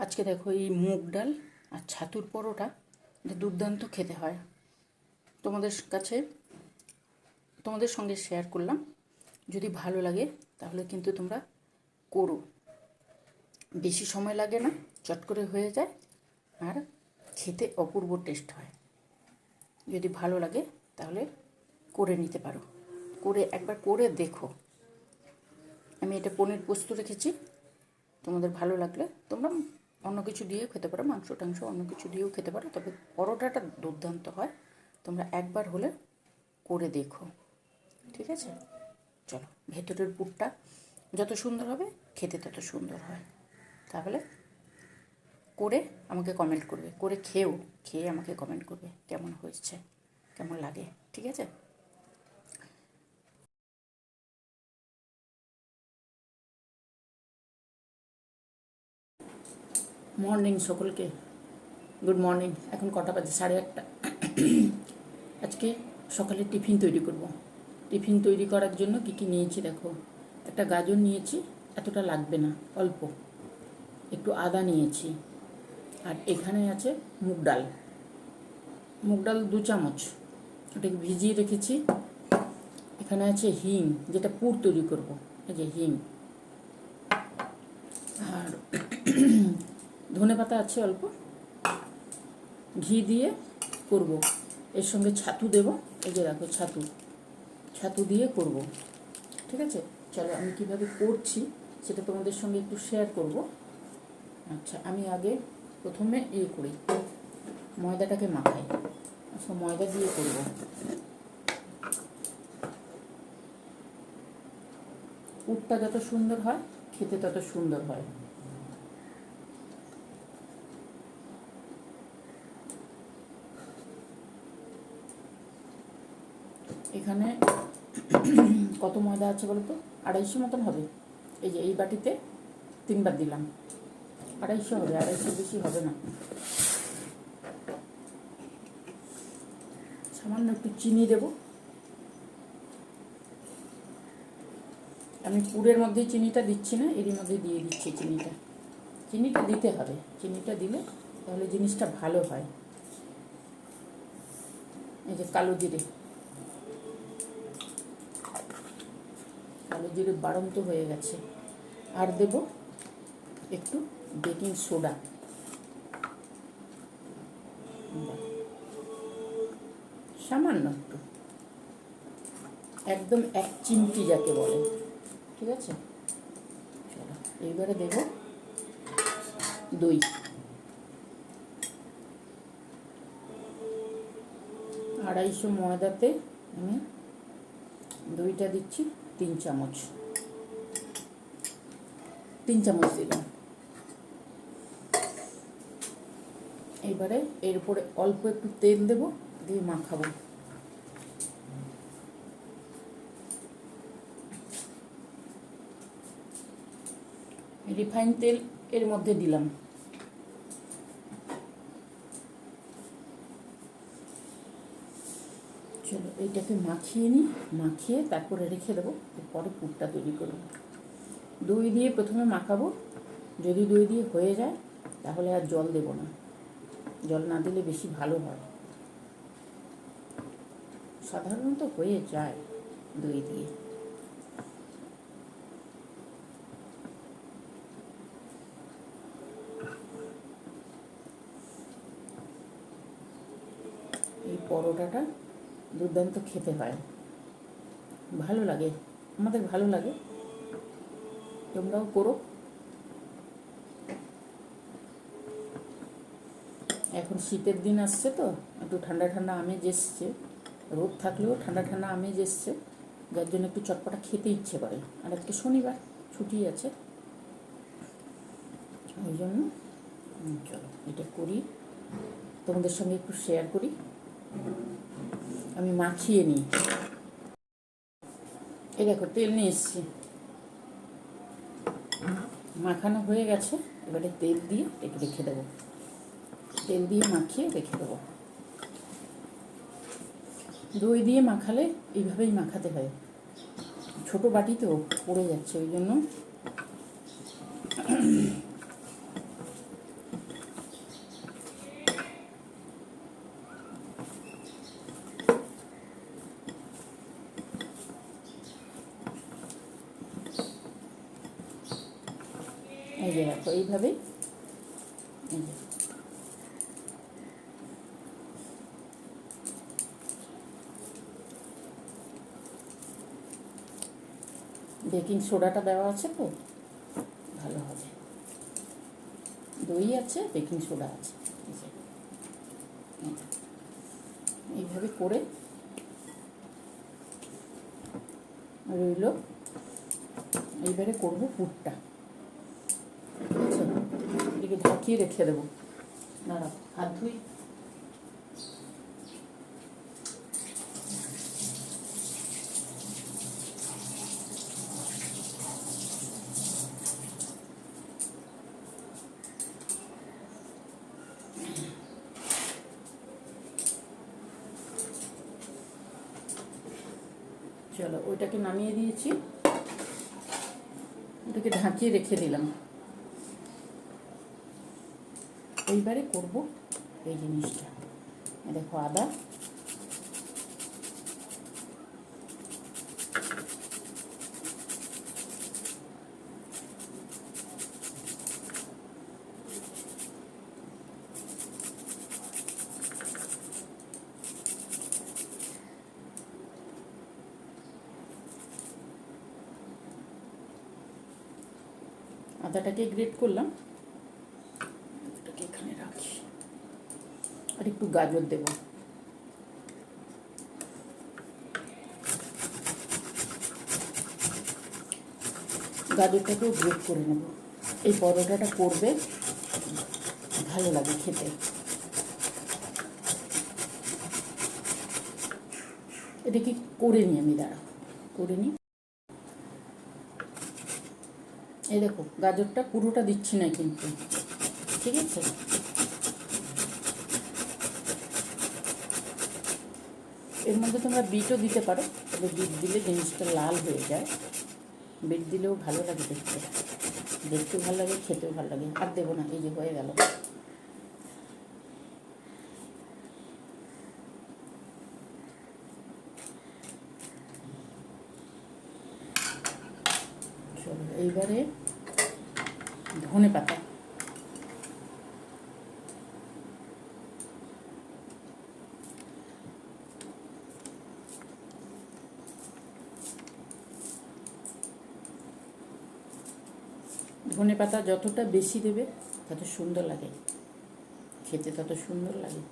আজকে দেখো এই মুগ ডাল আর ছাতুর পরোটা, এটা দুর্দান্ত খেতে হয়। তোমাদের কাছে, তোমাদের সঙ্গে শেয়ার করলাম। যদি ভালো লাগে, তাহলে কিন্তু তোমরা করো। বেশি সময় লাগে না, চট করে হয়ে যায়, আর খেতে অপূর্ব টেস্ট হয়। যদি ভালো লাগে, তাহলে করে নিতে পারো। করে, একবার করে দেখো। আমি এটা পনির পোস্ত রেখেছি। তোমাদের ভালো লাগলে তোমরা অন্য কিছু দিয়েও খেতে পারো, মাংস, টাংস, অন্য কিছু দিয়েও খেতে পারো। তবে পরোটাটা দুর্দান্ত হয়। তোমরা একবার হলে করে দেখো। ঠিক আছে? চলো, ভেতরের পুরটা যত সুন্দর হবে, খেতে তত সুন্দর হয়। তাহলে করে আমাকে কমেন্ট করবে। করে খেয়েও খেয়ে আমাকে কমেন্ট করবে। কেমন হয়েছে? কেমন লাগে? ঠিক আছে? মর্নিং সকলকে। Good morning. এখন কটা বাজে? সাড়ে আটটা। আজকে সকালে টিফিন তৈরি করব। টিফিন তৈরি করার জন্য কী কী নিয়েছি দেখো। একটা গাজর নিয়েছি, এতটা লাগবে না, অল্প। একটু আদা নিয়েছি। আর এখানে আছে মুগ ডাল। মুগ ডাল দু চামচ। ওটাকে ভিজিয়ে রেখেছি। এখানে আছে হিং, যেটা পুর তৈরি করব। এই যে হিং। আর ধনে পাতা আছে অল্প। ঘি দিয়ে করব। এর সঙ্গে ছাতু দেব। এই যে রাখো ছাতু। ছাতু দিয়ে করব। ঠিক আছে? চলো আমি কীভাবে করছি সেটা তোমাদের সঙ্গে একটু শেয়ার করব। আচ্ছা আমি আগে প্রথমে ইয়ে করি। ময়দাটাকে মাখাই। আচ্ছা ময়দা দিয়ে করব। উটটা যত সুন্দর হয়, খেতে তত সুন্দর হয়। এখানে কত ময়দা আছে বলো তো আড়াইশো মতন হবে। এই যে, এই বাটিতে তিনবার দিলাম। আড়াইশো হবে আড়াইশো বেশি হবে না। সামান্য একটু চিনি দেব। আমি পুরের মধ্যে চিনিটা দিচ্ছি না, এরই মধ্যে দিয়ে দিচ্ছি চিনিটা। চিনিটা দিতে হবে। চিনিটা দিলে তাহলে জিনিসটা ভালো হয়। এই যে, কালো জিরে। কালো জিরে বাড়ন্ত হয়ে গেছে। আর দেব একটু বেকিং সোডা। সামান্য একটু। একদম এক চিমটি যাকে বলে। ঠিক আছে? এইবারে দেব দই। আড়াইশো ময়দাতে আমি দইটা দিচ্ছি। তিন চামচ। তিন চামচ দিলাম। এবারে এর উপরে অল্প একটু তেল দেব, দিয়ে মাখাবো। রিফাইন তেল এর মধ্যে দিলাম চলো এইটাকে মাখিয়ে নিই, মাখিয়ে তারপরে রেখে দেবো পরে পুরটা তৈরি করব। দই দিয়ে প্রথমে মাখাবো। যদি দই দিয়ে হয়ে যায়, তাহলে আর জল দেব না। জল না দিলে বেশি ভালো হয়। সাধারণত হয়ে যায় দই দিয়ে। এই পরোটাটা দুর্দান্ত খেতে হয় ভালো লাগে, আমাদের ভালো লাগে। তোমরাও করো। এখন শীতের দিন আসছে তো, একটু ঠান্ডা ঠান্ডা আমেজ এসছে। রোদ থাকলেও ঠান্ডা ঠান্ডা আমেজ এসছে, যার জন্য একটু চটপটা খেতে ইচ্ছে করে। আর আজকে শনিবার, ছুটি আছে। ওই জন্য চলো, এটা করি। তোমাদের সঙ্গে একটু শেয়ার করি। আমি মাখিয়ে নিই। এই দেখো, তেল নিয়ে এসছি। মাখানো হয়ে গেছে, এবারে তেল দিয়ে একে রেখে দেবো। তেল দিয়ে মাখিয়ে রেখে দেবো। দই দিয়ে মাখালে এইভাবেই মাখাতে হয়। ছোটো বাটিতেও পড়ে যাচ্ছে, ওই জন্য এই যে দেখো এইভাবে এই বেকিং সোডাটা দেওয়া আছে তো? ভালো হবে। দই আছে, বেকিং সোডা আছে। এইভাবে করে রইল। এইবারে করব পুরটা। ঢাকিয়ে রেখে দেবো। দাঁড়া হাত ধুই। চলো ওইটাকে নামিয়ে দিয়েছি। ওটাকে ঢাকিয়ে রেখে দিলাম। এইবারে করব এই জিনিসটা। দেখো আদা। আদাটাকে গ্রেট করলাম এটাকে এখানে রাখি আর একটু গাজর দেব। গাজরটাকেও গ্রেট করে নেব। এই পরোটাটা করবে, ভালো লাগে খেতে। এটা কি করে নিই আমি, দাঁড়া। করে নিই। এই দেখো, গাজরটা পুরোটা দিচ্ছি না কিন্তু। ঠিক আছে? এর মধ্যে তোমরা বিটও দিতে পারো, তবে বিট দিলে জিনিসটা লাল হয়ে যায়। বিট দিলেও ভালো লাগে দেখতে। দেখতেও ভালো লাগে, খেতেও ভালো লাগে। আর দেবো না, এই যে হয়ে গেল চলো এইবারে ধনে পাতা ধনে পাতা যতটা বেশি দেবে, তত সুন্দর লাগে। খেতে তত সুন্দর লাগে।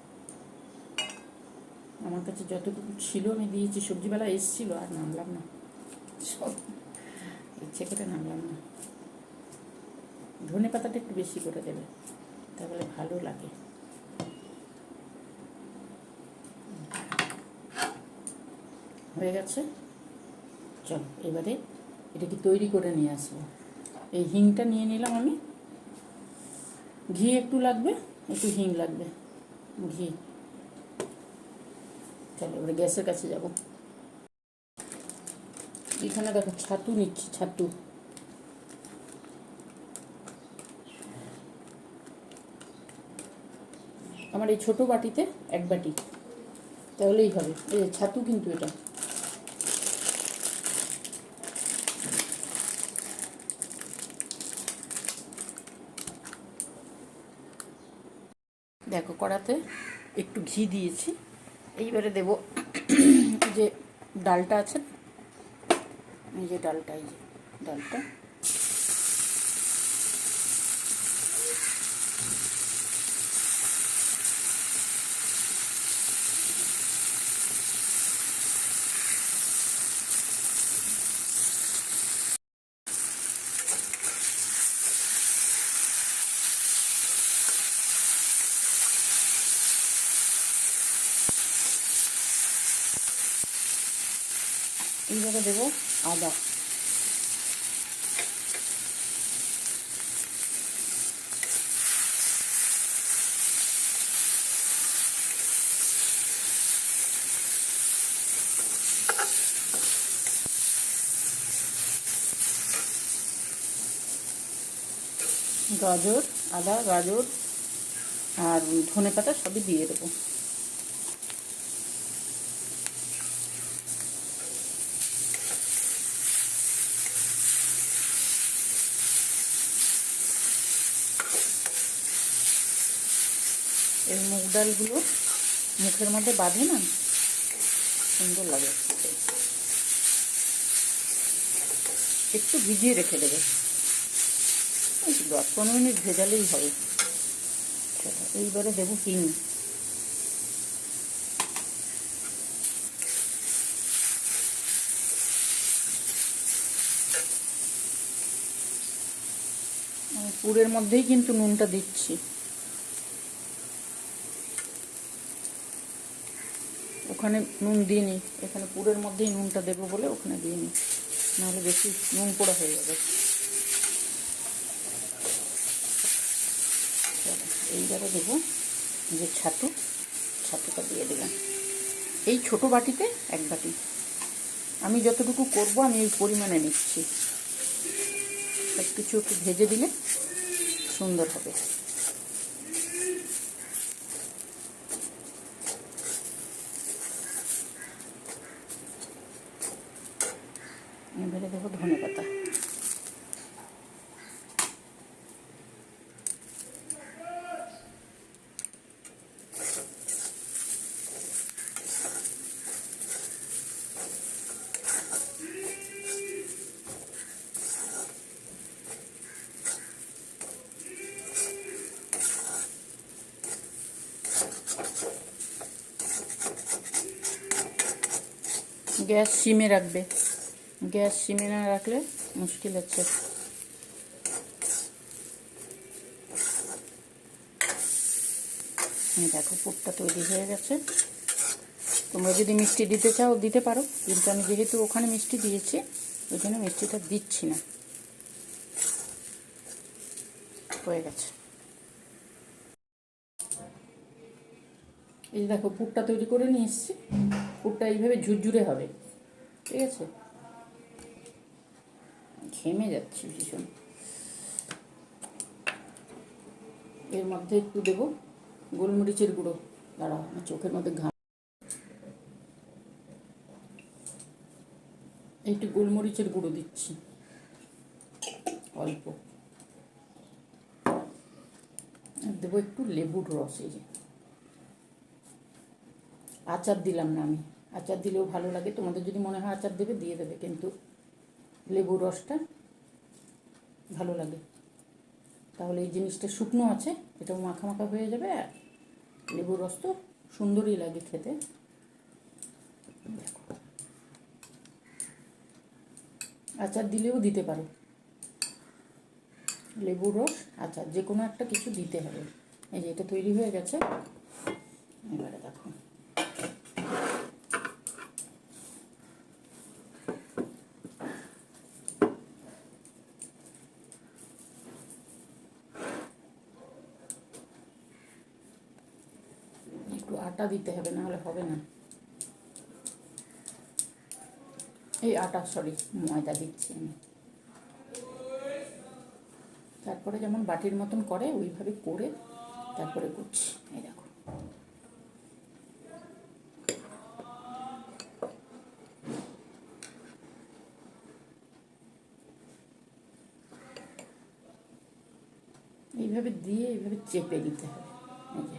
আমার কাছে যতটুকু ছিল, আমি দিয়েছি। সবজিবেলা এসছিল, আর নামলাম না। সব ইচ্ছে করে নামলাম না। ধনে পাতাটা একটু বেশি করে দেবে, তাহলে ভালো লাগে। হয়ে গেছে? চলো, এবারে এটা কি তৈরি করে নিয়ে আসব। এই হিংটা নিয়ে নিলাম আমি। ঘি একটু লাগবে, একটু হিং লাগবে। ঘি। চলো এবারে গ্যাসের কাছে যাব। এখানে দেখো ছাতু নিচ্ছি, ছাতু। আমার এই ছোট বাটিতে এক বাটি। তাহলেই হবে। এই ছাতু কিন্তু এটা দেখো কড়াতে একটু ঘি দিয়েছি। এইবারে দেব যে ডালটা আছে, এই যে ডালটা, এই যে ডালটা। এইবারে দেবো আদা। গাজর আদা গাজর আর ধনে পাতা সবই দিয়ে দেবো। এই মুগ ডালগুলো মুখের মধ্যে বাঁধে না? সুন্দর লাগে। একটু ভিজিয়ে রেখে দেবে। দশ পনেরো মিনিট ভেজালেই হবে। এইবারে দেবো হিং। পুরের মধ্যেই কিন্তু নুনটা দিচ্ছি। ওখানে নুন দিইনি এখানে পুরের মধ্যেই নুনটা দেবো বলে ওখানে দিইনি নাহলে বেশি নুন পোড়া হয়ে যাবে। চলো, এইবারে দেবো যে ছাতু ছাতুটা দিয়ে দিলাম। এই ছোট বাটিতে এক বাটি। আমি যতটুকু করব আমি এই পরিমাণে নিচ্ছি। সব কিছু একটু ভেজে দিলে সুন্দর হবে এবারে দেবো ধনে পাতা গ্যাস সিমে রাখবে। গ্যাস সিমে না রাখলে মুশকিল আছে দেখো, পুরটা তৈরি হয়ে গেছে। তোমরা যদি মিষ্টি দিতে চাও, দিতে পারো। কিন্তু আমি যেহেতু ওখানে মিষ্টি দিয়েছি, ওই জন্য মিষ্টিটা দিচ্ছি না। হয়ে গেছে। এই দেখো, পুরটা তৈরি করে নিয়ে এসেছি। পুরটা এইভাবে ঝুরঝুরে হবে। ঠিক আছে? ঘেমে যাচ্ছি ভীষণ। এর মধ্যে একটু দেবো গোলমরিচের গুঁড়ো। দাঁড়াও, আমার চোখের মধ্যে ঘাম একটু গোলমরিচের গুঁড়ো দিচ্ছি। অল্প। দেবো একটু লেবুর রস এই যে। আচার দিলাম না আমি। আচার দিলেও ভালো লাগে। তোমাদের যদি মনে হয় আচার দেবে, দিয়ে দেবে। কিন্তু লেবুর রসটা ভালো লাগে। তাহলে এই জিনিসটা শুকনো আছে, এটাও মাখা মাখা হয়ে যাবে আর লেবুর রস তো সুন্দরই লাগে খেতে। দেখো। আচার দিলেও দিতে পারো। লেবুর রস, আচার যে কোনো একটা কিছু দিতে হবে। এই যে এটা তৈরি হয়ে গেছে। এবারে দেখো একটু আটা দিতে হবে, না হলে হবে না। এই আটা সরি ময়দা দিচ্ছি আমি। তারপরে যেমন বাটির মতন করে, ওইভাবে করে তারপরে করছি। এই দেখো। এইভাবে দিয়ে এইভাবে চেপে দিতে হবে। এই যে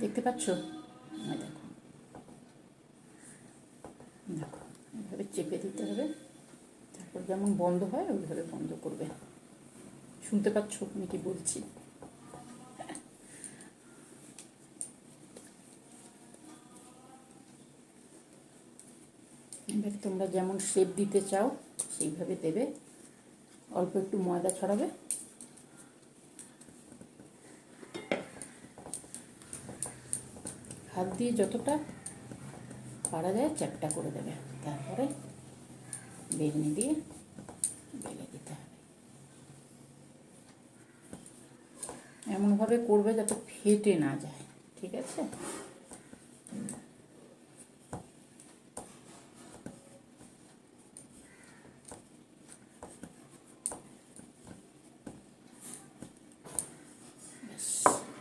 দেখতে পাচ্ছ? এই দেখো। দেখো। এইভাবে চেপে দিতে হবে। তারপর যেমন বন্ধ হয়, ওইভাবে বন্ধ করবে। শুনতে পাচ্ছ? আমি কি বলছি? এবার তোমরা যেমন শেপ দিতে চাও, সেইভাবে দেবে। অল্প একটু ময়দা ছড়াবে। হাত দিয়ে যতটা পারা যায় চ্যাপটা করে দেবে। তারপরে বেলনি দিয়ে বেলে দিতে হবে। এমনভাবে করবে যাতে ফেটে না যায়, ঠিক আছে ব্যাস,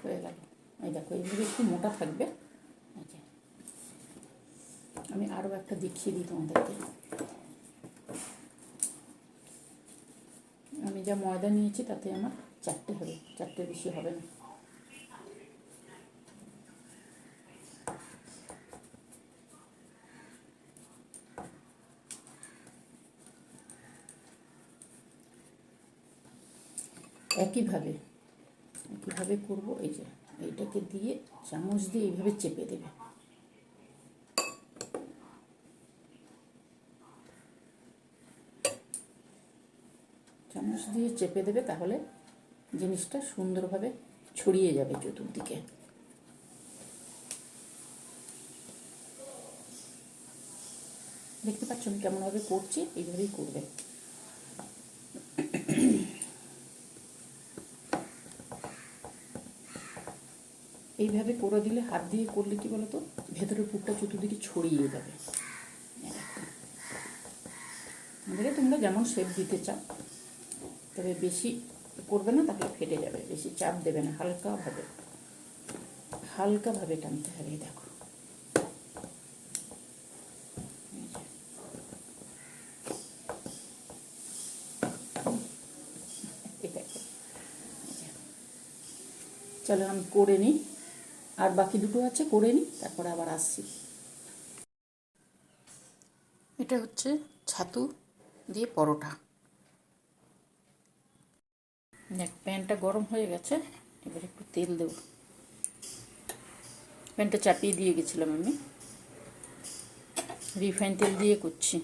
হয়ে গেল এই দেখো এইভাবে একটু মোটা থাকবে এই যে। আমি আরও একটা দেখিয়ে দিই তোমাদেরকে। আমি যা ময়দা নিয়েছি তাতে আমার চারটে হবে, চারটে বেশি হবে না। একইভাবে একইভাবে করব, এই যে এইটাকে দিয়ে চামচ দিয়ে এইভাবে চেপে দেবে। চামচ দিয়ে চেপে দেবে, তাহলে জিনিসটা সুন্দরভাবে ছড়িয়ে যাবে চতুর্দিকে। দেখতে পাচ্ছ আমি কেমনভাবে করছি? এইভাবেই করবে। এইভাবে করে দিলে হাত দিয়ে করলে কি বলতো? ভেতরের পুরটা চতুর্দিকে ছড়িয়ে যাবে। তোমরা যেমন শেপ দিতে চাও তবে বেশি করবে না, তাহলে ফেটে যাবে। বেশি চাপ দেবে না, হালকাভাবে। হালকাভাবে টানতে হবে দেখো। চলো আমি করে নিই। আর বাকি দুটো আছে, করে নিই, তারপরে আবার আসছি। এটা হচ্ছে ছাতু দিয়ে পরোটা। দেখ, প্যানটা গরম হয়ে গেছে, এবার একটু তেল দেব। প্যানটা চাপিয়ে দিয়ে গেছিলাম আমি। রিফাইন তেল দিয়ে করছি।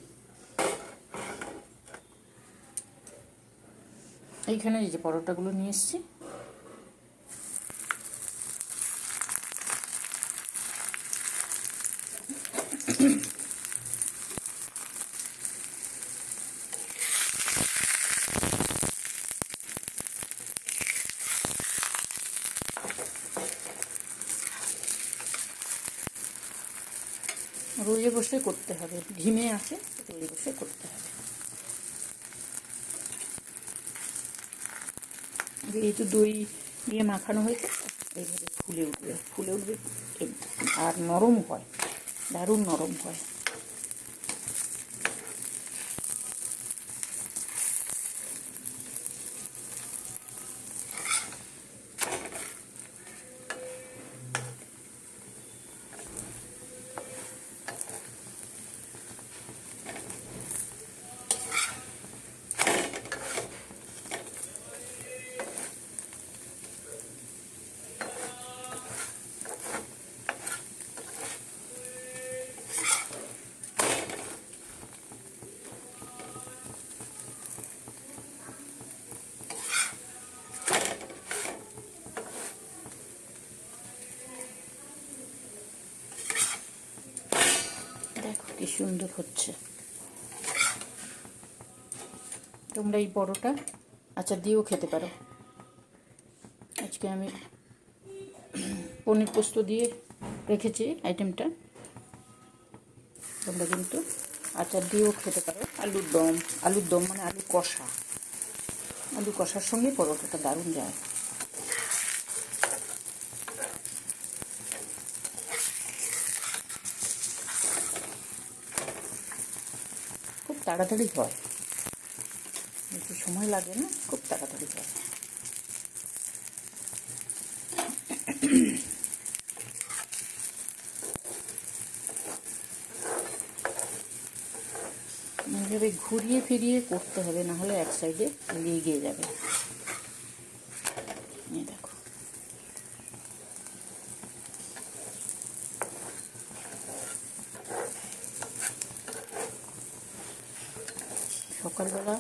এইখানে এই যে পরোটাগুলো নিয়ে এসছি। বসে করতে হবে। ঘিমে আছে রোজে বসে করতে হবে। যেহেতু দই দিয়ে মাখানো হয়েছে, এইভাবে ফুলে উঠবে। ফুলে উঠবে আর নরম হয়, দারুণ নরম হয়। সুন্দর হচ্ছে। তোমরা এই পরোটা আচার দিয়েও খেতে পারো। আজকে আমি পনির পোস্ত দিয়ে রেখেছি আইটেমটা। তোমরা কিন্তু আচার দিয়েও খেতে পারো। আলুর দম আলুর দম মানে আলু কষা। আলু কষার সঙ্গে পরোটাটা দারুণ যায় খুব তাড়াতাড়ি হয়। একটু সময় লাগে না, খুব তাড়াতাড়ি হয়। এইভাবে ঘুরিয়ে ফিরিয়ে করতে হবে, না হলে এক সাইডে লেগে যাবে এই দেখো সকালবেলা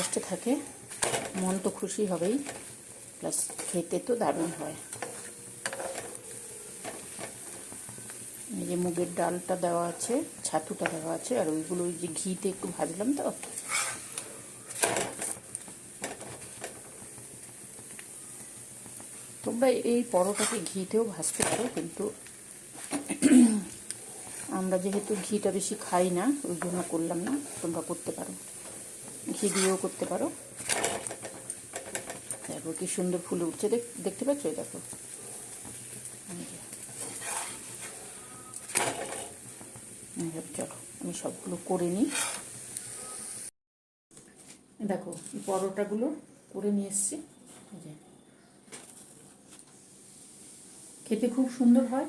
এটা থাকে, মন তো খুশি হবেই। প্লাস খেতে তো দারুণ হয়। এই যে মুগের ডালটা দেওয়া আছে, ছাতুটা দেওয়া আছে, আর ওইগুলো ওই যে ঘিতে একটু ভাজলাম তো। তোমরা এই পরোটাকে ঘিতেও ভাজতে পারো, কিন্তু আমরা যেহেতু ঘিটা বেশি খাই না, ওই জন্য করলাম না, তোমরা করতে পারো। ঘি দিয়েও করতে পারো। দেখো কি সুন্দর ফুলে উঠছে। দেখ, দেখতে পাচ্ছ? দেখো। চলো, আমি সবগুলো করে নিই। দেখো, পরোটাগুলো করে নিয়ে এসছি। খেতে খুব সুন্দর হয়।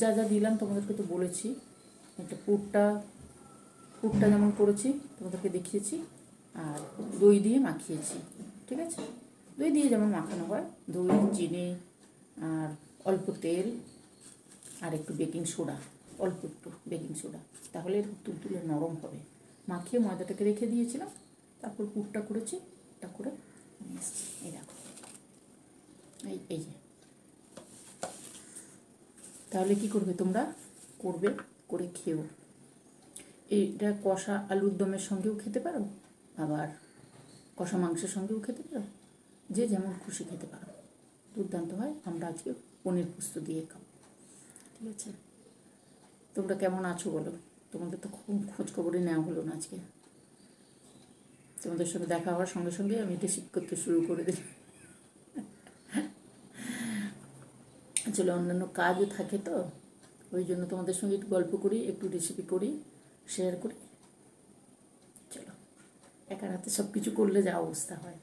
যা যা দিলাম তোমাদেরকে তো বলেছি। একটা পুরটা পুরটা যেমন করেছি তোমাদেরকে দেখিয়েছি। আর দই দিয়ে মাখিয়েছি, ঠিক আছে? দই দিয়ে যেমন মাখানো হয়, দই, চিনি, আর অল্প তেল, আর একটু বেকিং সোডা, অল্প একটু বেকিং সোডা। তাহলে এরকম তুলতুলে নরম হবে। মাখিয়ে ময়দাটাকে রেখে দিয়েছিলাম, তারপর পুরটা করেছি, এটা করে নিয়ে এসেছি। এই দেখো। এই এই যে। তাহলে কি করবে তোমরা? করবে, করে খেও এইটা কষা আলুর দমের সঙ্গেও খেতে পারো, আবার কষা মাংসের সঙ্গেও খেতে পারো, যে যেমন খুশি খেতে পারো। দুর্দান্ত হয়, আমরা আজকে পনির পোস্ত দিয়ে খাব। ঠিক আছে? তোমরা কেমন আছো বলো? তোমাদের তো খুব খোঁজ খবরই নেওয়া হলো না আজকে। তোমাদের সঙ্গে দেখা হওয়ার সঙ্গে সঙ্গে আমি রিসিভ করতে শুরু করে দিই আসলে অন্যান্য কাজও থাকে তো, ওই জন্য তোমাদের সঙ্গে একটু গল্প করি, একটু রেসিপি করি। শেয়ার করি। চলো, একার হাতে সব কিছু করলে যা অবস্থা হয়।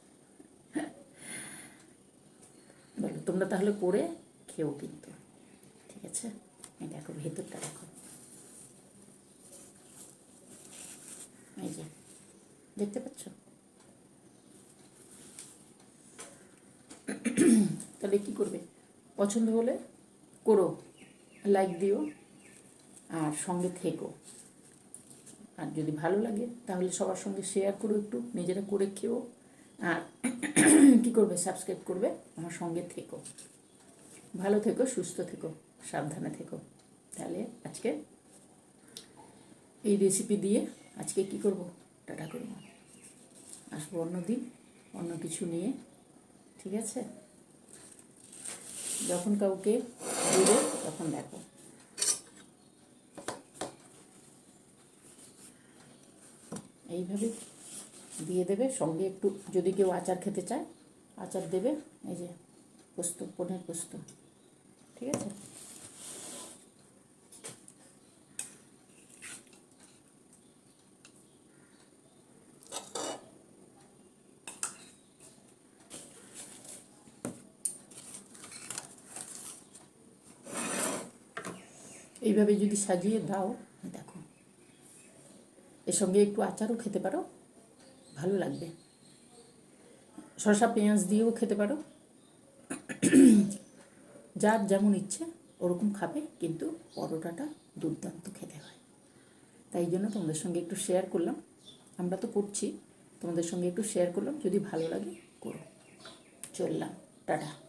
বলো, তোমরা তাহলে করে খেও কিন্তু। ঠিক আছে? দেখো, ভেতরটা দেখো। এই যে, দেখতে পাচ্ছ? তাহলে কি করবে? পছন্দ হলে করো লাইক দিও, আর সঙ্গে থেকো। আর যদি ভালো লাগে, তাহলে সবার সঙ্গে শেয়ার করো একটু, নিজেরা করে খেও। আর কি করবে? সাবস্ক্রাইব করবে আমার সঙ্গে থেকো। ভালো থেকো, সুস্থ থেকো, সাবধানে থেকো। তাহলে আজকে এই রেসিপি দিয়ে আজকে কি করব? টাটা করব। আসব অন্য দিন, অন্য কিছু নিয়ে, ঠিক আছে? যখন কাউকে দেবে, তখন দেখো। এইভাবে দিয়ে দেবে। সঙ্গে একটু যদি কেউ আচার খেতে চায়, আচার দেবে। এই যে পোস্ত, পনেরো পোস্ত। ঠিক আছে? এইভাবে যদি সাজিয়ে দাও এর সঙ্গে একটু আচারও খেতে পারো। ভালো লাগবে। শসা পেঁয়াজ দিয়েও খেতে পারো। যার যেমন ইচ্ছে ওরকম খাবে, কিন্তু পরোটাটা দুর্দান্ত খেতে হয়। তাই জন্য তোমাদের সঙ্গে একটু শেয়ার করলাম। আমরা তো করছি, তোমাদের সঙ্গে একটু শেয়ার করলাম। যদি ভালো লাগে, করো। চললাম। টাটা।